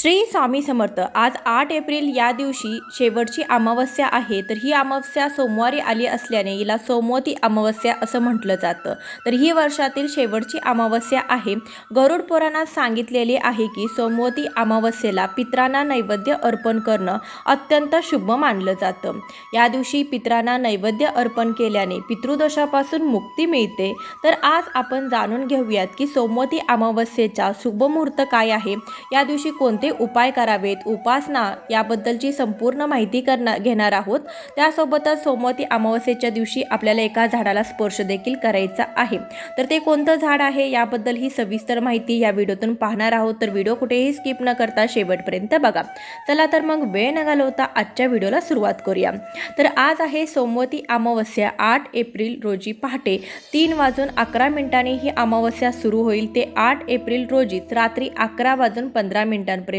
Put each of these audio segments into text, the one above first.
श्री स्वामी समर्थ आज आठ एप्रिल या दिवशी शेवटची अमावस्या आहे तर ही अमावस्या सोमवारी आली असल्याने हिला सोमवती अमावस्या असं म्हटलं जातं. तर ही वर्षातील शेवटची अमावस्या आहे. गरुड पुराणात सांगितलेले आहे की सोमवती अमावस्येला पित्रांना नैवेद्य अर्पण करणं अत्यंत शुभ मानलं जातं. या दिवशी पित्रांना नैवेद्य अर्पण केल्याने पितृदोषापासून मुक्ती मिळते. तर आज आपण जाणून घेऊयात की सोमवती अमावस्येचा शुभ मुहूर्त काय आहे? या दिवशी कोणते उपाय करावेत उपासना याबद्दलची संपूर्ण माहिती करणार घेणार आहोत. त्यासोबतच सोमवती अमावस्येच्या दिवशी आपल्याला एका झाडाला स्पर्श देखील करायचा आहे. तर ते कोणतं झाड आहे याबद्दल ही सविस्तर माहिती या व्हिडिओतून पाहणार आहोत. तर व्हिडिओ कुठेही स्किप न करता शेवटपर्यंत बघा. चला तर मग वेळ न घालवता आजच्या व्हिडिओला सुरुवात करूया. तर आज आहे सोमवती अमावस्या आठ एप्रिल रोजी पहाटे तीन वाजून अकरा मिनिटांनी ही अमावस्या सुरू होईल. ते आठ एप्रिल रोजीच रात्री अकरा वाजून पंधरा मिनिटांपर्यंत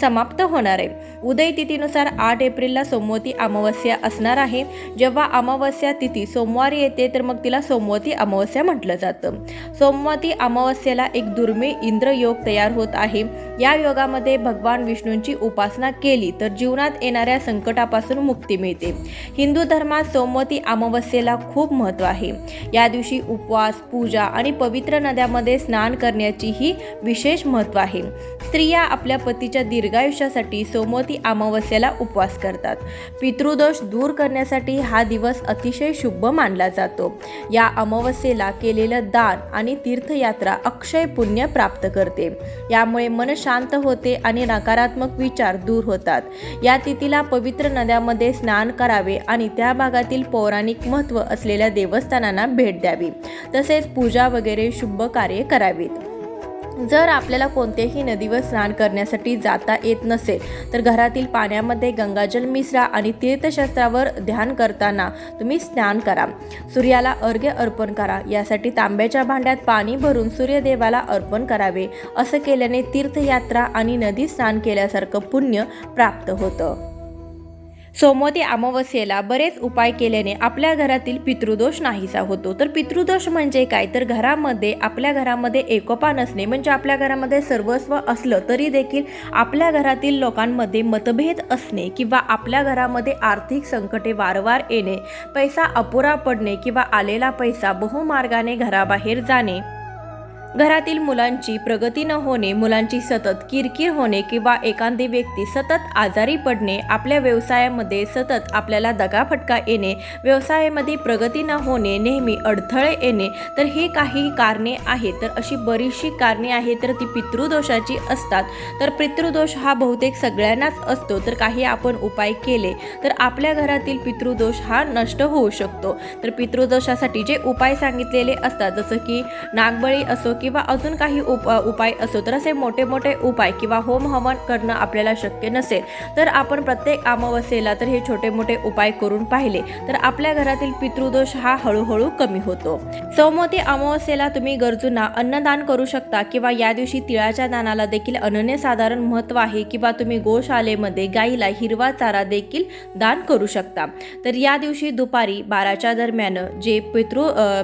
समाप्त होणार आहे. उदय तिथीनुसार आठ एप्रिलला सोमवती अमावस्या असणार आहे. जेव्हा अमावस्या तिथी सोमवारी येते तर मग तिला सोमवती अमावस्या म्हटलं जातं. सोमवती अमावस्येला एक दुर्मिळ इंद्रयोग तयार होत आहे. या योगामध्ये भगवान विष्णूंची उपासना केली तर जीवनात येणाऱ्या संकटापासून मुक्ती मिळते. हिंदू धर्मात सोमवती अमावस्येला खूप महत्त्व आहे. या दिवशी उपवास पूजा आणि पवित्र नद्यामध्ये स्नान करण्याचीही विशेष महत्त्व आहे. स्त्रिया आपल्या पतीच्या दीर्घायुष्यासाठी सोमवती अमावस्येला उपवास करतात. पितृदोष दूर करण्यासाठी हा दिवस अतिशय शुभ मानला जातो. या अमावस्येला केलेलं दान आणि तीर्थयात्रा अक्षय पुण्य प्राप्त करते. यामुळे मन शांत होते आणि नकारात्मक विचार दूर होतात. या तिथीला पवित्र नद्यामध्ये स्नान करावे आणि त्या भागातील पौराणिक महत्त्व असलेल्या देवस्थानांना भेट द्यावी. तसेच पूजा वगैरे शुभ कार्य करावीत. जर आपल्याला कोणत्याही नदीवर स्नान करण्यासाठी जाता येत नसेल तर घरातील पाण्यामध्ये गंगाजल मिसळा आणि तीर्थशास्त्रावर ध्यान करताना तुम्ही स्नान करा. सूर्याला अर्घ्य अर्पण करा. यासाठी तांब्याच्या भांड्यात पाणी भरून सूर्यदेवाला अर्पण करावे. असं केल्याने तीर्थयात्रा आणि नदी स्नान केल्यासारखं पुण्य प्राप्त होतं. सोमवती अमावस्येला बरेच उपाय केल्याने आपल्या घरातील पितृदोष नाहीसा होतो. तर पितृदोष म्हणजे काय? तर घरामध्ये आपल्या घरामध्ये एकोपा नसणे म्हणजे आपल्या घरामध्ये सर्वस्व असलं तरी देखील आपल्या घरातील लोकांमध्ये मतभेद असणे किंवा आपल्या घरामध्ये आर्थिक संकटे वारंवार येणे पैसा अपुरा पडणे किंवा आलेला पैसा बहुमार्गाने घराबाहेर जाणे घरातील मुलांची प्रगती न होणे मुलांची सतत किरकिर होणे किंवा एखादी व्यक्ती सतत आजारी पडणे आपल्या व्यवसायामध्ये सतत आपल्याला दगाफटका येणे व्यवसायामध्ये प्रगती न होणे नेहमी अडथळे येणे तर हे काही कारणे आहेत. तर अशी बरीचशी कारणे आहेत तर ती पितृदोषाची असतात. तर पितृदोष हा बहुतेक सगळ्यांनाच असतो तर काही आपण उपाय केले तर आपल्या घरातील पितृदोष हा नष्ट होऊ शकतो. तर पितृदोषासाठी जे उपाय सांगितलेले असतात जसं की नागबळी असो किंवा अजून काही उप उपाय असो तर असे मोठे मोठे उपाय किंवा होम हवन करणं आपल्याला शक्य नसेल तर आपण प्रत्येक अमावस्येला तर हे छोटे मोठे उपाय करून पाहिले तर आपल्या घरातील पितृदोष हा हळूहळू कमी होतो. सोमवती अमावस्येला तुम्ही गरजूंना अन्नदान करू शकता किंवा या दिवशी तिळाच्या दानाला देखील अनन्यसाधारण महत्त्व आहे किंवा तुम्ही गोशालेमध्ये गाईला हिरवा चारा देखील दान करू शकता. तर या दिवशी दुपारी बाराच्या दरम्यान जे पितृ अ,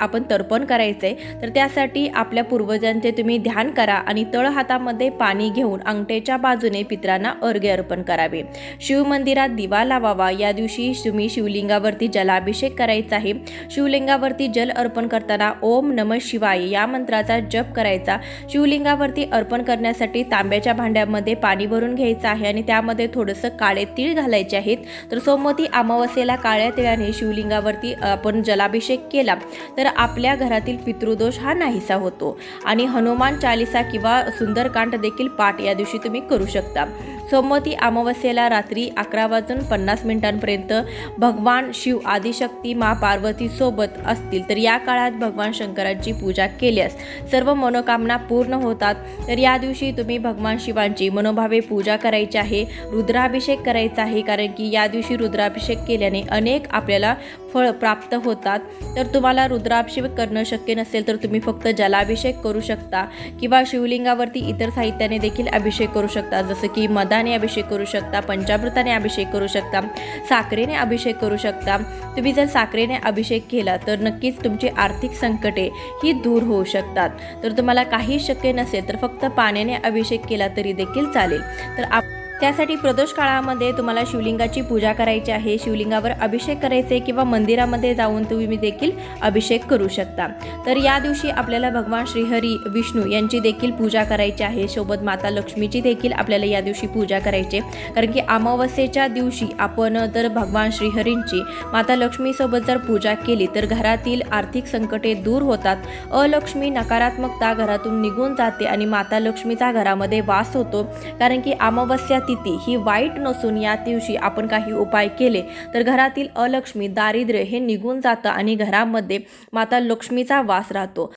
आपण तर्पण करायचे तर त्यासाठी आपल्या पूर्वजांचे तुम्ही ध्यान करा आणि तळहातामध्ये पाणी घेऊन अंगठेच्या बाजूने पितरांना अर्घ्य अर्पण करावे. शिवमंदिरात दिवा लावावा. या दिवशी तुम्ही शिवलिंगावरती जलाभिषेक करायचा आहे. शिवलिंगावरती जल अर्पण करताना ओम नम शिवाय या मंत्राचा जप करायचा. शिवलिंगावरती अर्पण करण्यासाठी तांब्याच्या भांड्यामध्ये पाणी भरून घ्यायचं आहे आणि त्यामध्ये थोडंसं काळे तीळ घालायचे आहेत. तर सोमवती अमावस्येला काळ्या तिळाने शिवलिंगावरती आपण जलाभिषेक केला. तर आपल्या घरातील पितृदोष हा नाही. नाहीसा होतो. आणि हनुमान चालिसा किंवा सुंदरकांड देखील पाठ या दिवशी तुम्ही करू शकता. सोमवती अमावस्येला रात्री अकरा वाजून पन्नास मिनिटांपर्यंत भगवान शिव आदिशक्ती मा पार्वतीसोबत असतील. तर या काळात भगवान शंकरांची पूजा केल्यास सर्व मनोकामना पूर्ण होतात. तर या दिवशी तुम्ही भगवान शिवांची मनोभावे पूजा करायची आहे रुद्राभिषेक करायचा आहे कारण की या दिवशी रुद्राभिषेक केल्याने अनेक आपल्याला फळ प्राप्त होतात. तर तुम्हाला रुद्राभिषेक करणं शक्य नसेल तर तुम्ही फक्त जलाभिषेक करू शकता किंवा शिवलिंगावरती इतर साहित्याने देखील अभिषेक करू शकता. जसं की मदा दुधाने अभिषेक करू शकता पंचामृताने अभिषेक करू शकता साखरेने अभिषेक करू शकता. तुम्ही जर साखरेने अभिषेक केला तर नक्कीच तुमची आर्थिक संकटे ही दूर होऊ शकतात. तर तुम्हाला काही शक्य नसेल तर फक्त पाण्याने अभिषेक केला तरी देखील चालेल. तर आप त्यासाठी प्रदोष काळामध्ये तुम्हाला शिवलिंगाची पूजा करायची आहे. शिवलिंगावर अभिषेक करायचे किंवा मंदिरामध्ये जाऊन तुम्ही देखील अभिषेक करू शकता. तर या दिवशी आपल्याला भगवान श्रीहरी विष्णू यांची देखील पूजा करायची आहे. सोबत माता लक्ष्मीची देखील आपल्याला या दिवशी पूजा करायची कारण की अमावस्येच्या दिवशी आपण जर भगवान श्रीहरींची माता लक्ष्मीसोबत जर पूजा केली तर घरातील आर्थिक संकटे दूर होतात. अलक्ष्मी नकारात्मकता घरातून निघून जाते आणि माता लक्ष्मीचा घरामध्ये वास होतो. कारण की अमावस्या तिथी ही वाईट नसून या दिवशी आपण काही उपाय केले. तर घरातील अलक्ष्मी दारिद्र्य हे निघून जातं आणि घरामध्ये माता लक्ष्मीचा वास राहतो.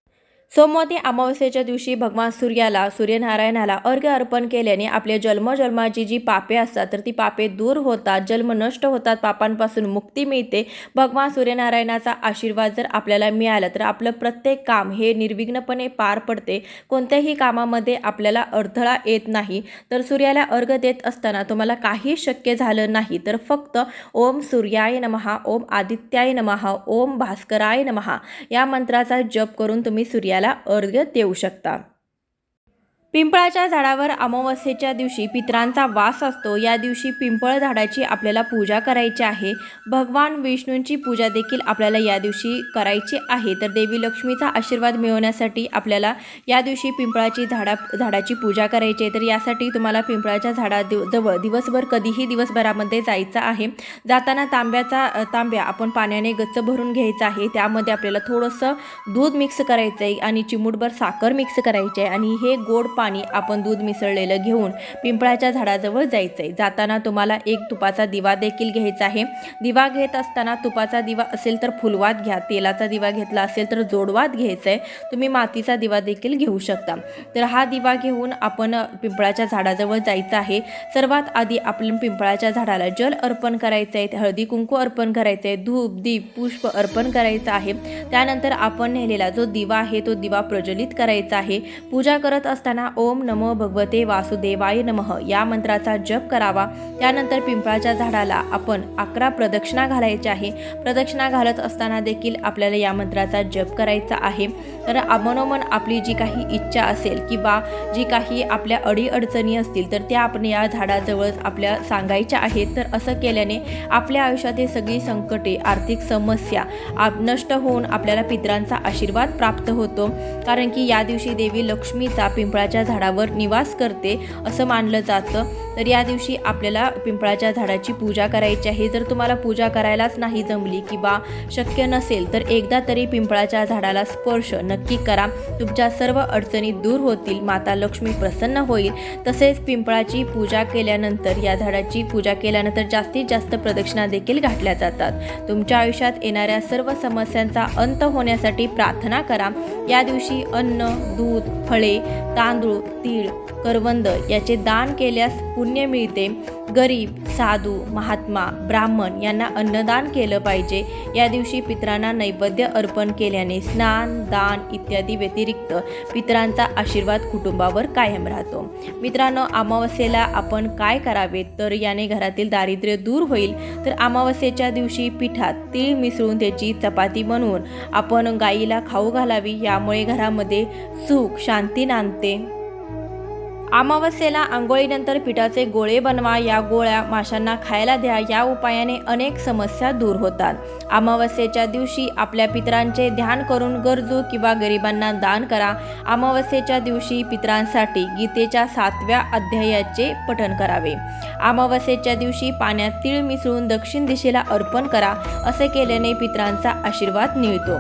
सोमवती अमावस्येच्या दिवशी भगवान सूर्याला सूर्यनारायणाला अर्घ्य अर्पण केल्याने आपले जन्मजन्माची जी पापे असतात तर ती पापे दूर होतात जन्म नष्ट होतात पापांपासून मुक्ती मिळते. भगवान सूर्यनारायणाचा आशीर्वाद जर आपल्याला मिळाला तर आपलं प्रत्येक काम हे निर्विघ्नपणे पार पडते. कोणत्याही कामामध्ये आपल्याला अडथळा येत नाही. तर सूर्याला अर्घ देत असताना तुम्हाला काही शक्य झालं नाही तर फक्त ओम सूर्याय नमहा ओम आदित्याय नमहा ओम भास्कराय नमहा या मंत्राचा जप करून तुम्ही सूर्याला अर्घ्य देऊ शकता. पिंपळाच्या झाडावर अमावस्येच्या दिवशी पितरांचा वास असतो. या दिवशी पिंपळ झाडाची आपल्याला पूजा करायची आहे. भगवान विष्णूंची पूजा देखील आपल्याला या दिवशी करायची आहे. तर देवी लक्ष्मीचा आशीर्वाद मिळवण्यासाठी आपल्याला या दिवशी पिंपळाची झाडा झाडाची पूजा करायची आहे. तर यासाठी तुम्हाला पिंपळाच्या झाडा दिव जवळ दिवसभर कधीही दिवसभरामध्ये जायचं आहे. जाताना तांब्याचा तांब्या आपण पाण्याने गच्च भरून घ्यायचा आहे. त्यामध्ये आपल्याला थोडंसं दूध मिक्स करायचं आहे आणि चिमूटभर साखर मिक्स करायची आहे. आणि हे गोड पाणी आपण दूध मिसळलेलं घेऊन पिंपळाच्या झाडाजवळ जायचं आहे जाताना तुम्हाला एक तुपाचा दिवा देखील घ्यायचा आहे. दिवा घेत असताना तुपाचा दिवा असेल तर फुलवात घ्या. तेलाचा दिवा घेतला असेल तर जोडवात घ्यायचा आहे तुम्ही मातीचा दिवा देखील घेऊ शकता. तर हा दिवा घेऊन आपण पिंपळाच्या झाडाजवळ जायचं आहे. सर्वात आधी आपण पिंपळाच्या झाडाला जल अर्पण करायचं आहे हळदी कुंकू अर्पण करायचं आहे धूप दीप पुष्प अर्पण करायचं आहे. त्यानंतर आपण नेलेला जो दिवा आहे तो दिवा प्रज्वलित करायचा आहे. पूजा करत असताना ओम नमो भगवते वासुदेवाय नमः. या मंत्राचा जप करावा. त्यानंतर पिंपळाच्या झाडाला आपण अकरा प्रदक्षिणा घालायच्या आहे. प्रदक्षिणा घालत असताना देखील आपल्याला या मंत्राचा जप करायचा आहे. तर मनोमन आपली जी काही इच्छा असेल किंवा जी काही आपल्या अडीअडचणी असतील तर त्या आपण या झाडाजवळच आपल्या सांगायच्या आहेत. तर असं केल्याने आपल्या आयुष्यातील सगळी संकटे आर्थिक समस्या आप नष्ट होऊन आपल्याला पितरांचा आशीर्वाद प्राप्त होतो. कारण की या दिवशी देवी लक्ष्मीचा पिंपळाच्या झाडावर निवास करते असं मानलं जातं. तर या दिवशी आपल्याला पिंपळाच्या झाडाची पूजा करायची आहे. जर तुम्हाला पूजा करायलाच नाही जमली किंवा शक्य नसेल तर एकदा तरी पिंपळाच्या झाडाला स्पर्श नक्की करा. तुमच्या सर्व अडचणी दूर होतील माता लक्ष्मी प्रसन्न होईल. तसेच पिंपळाची पूजा केल्यानंतर या झाडाची पूजा केल्यानंतर जास्तीत जास्त प्रदक्षिणा देखील घातल्या जातात. तुमच्या आयुष्यात येणाऱ्या सर्व समस्यांचा अंत होण्यासाठी प्रार्थना करा. या दिवशी अन्न दूध फळे तांदूळ तीळ करवंद याचे दान केल्यास पुण्य मिळते. गरीब साधू महात्मा ब्राह्मण यांना अन्नदान केलं पाहिजे. या दिवशी पितरांना नैवेद्य अर्पण केल्याने स्नान दान इत्यादी व्यतिरिक्त पितरांचा आशीर्वाद कुटुंबावर कायम राहतो. मित्रांनो अमावस्येला आपण काय करावे? तर याने घरातील दारिद्र्य दूर होईल. तर अमावस्येच्या दिवशी पिठात तीळ मिसळून त्याची चपाती बनवून आपण गाईला खाऊ घालावी. यामुळे घरामध्ये सुख शांती नांदते. अमावस्येला आंघोळीनंतर पिठाचे गोळे बनवा या गोळ्या माशांना खायला द्या या उपायाने अनेक समस्या दूर होतात. अमावस्येच्या दिवशी आपल्या पितरांचे ध्यान करून गरजू किंवा गरिबांना दान करा. अमावस्येच्या दिवशी पितरांसाठी गीतेच्या सातव्या अध्यायाचे पठण करावे. अमावस्येच्या दिवशी पाण्यात तीळ मिसळून दक्षिण दिशेला अर्पण करा. असे केल्याने पितरांचा आशीर्वाद मिळतो.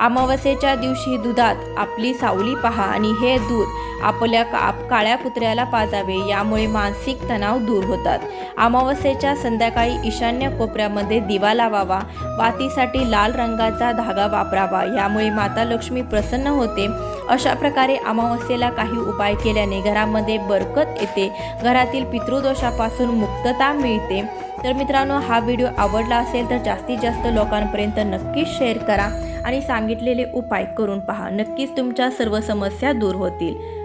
अमावस्येच्या दिवशी दुधात आपली सावली पहा आणि हे दूध आपल्या का काळ्या कुत्र्याला पाजावे यामुळे मानसिक तणाव दूर होतात. अमावस्येच्या संध्याकाळी ईशान्य कोपऱ्यामध्ये दिवा लावावा वातीसाठी लाल रंगाचा धागा वापरावा यामुळे माता लक्ष्मी प्रसन्न होते. अशा प्रकारे अमावस्येला काही उपाय केल्याने घरामध्ये बरकत येते. घरातील पितृदोषापासून मुक्तता मिळते. तर मित्रांनो हा व्हिडिओ आवडला असेल तर जास्तीत जास्त लोकांपर्यंत नक्कीच शेअर करा. आणि सांगितलेले उपाय करून पहा. नक्कीच तुमच्या सर्व समस्या दूर होतील.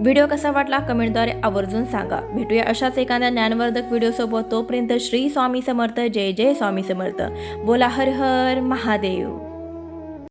व्हिडिओ कसा वाटला कमेंटद्वारे आवर्जून सांगा. भेटूया अशाच एखाद्या ज्ञानवर्धक व्हिडिओसोबत. तोपर्यंत श्री स्वामी समर्थ. जय जय स्वामी समर्थ. बोला हर हर महादेव.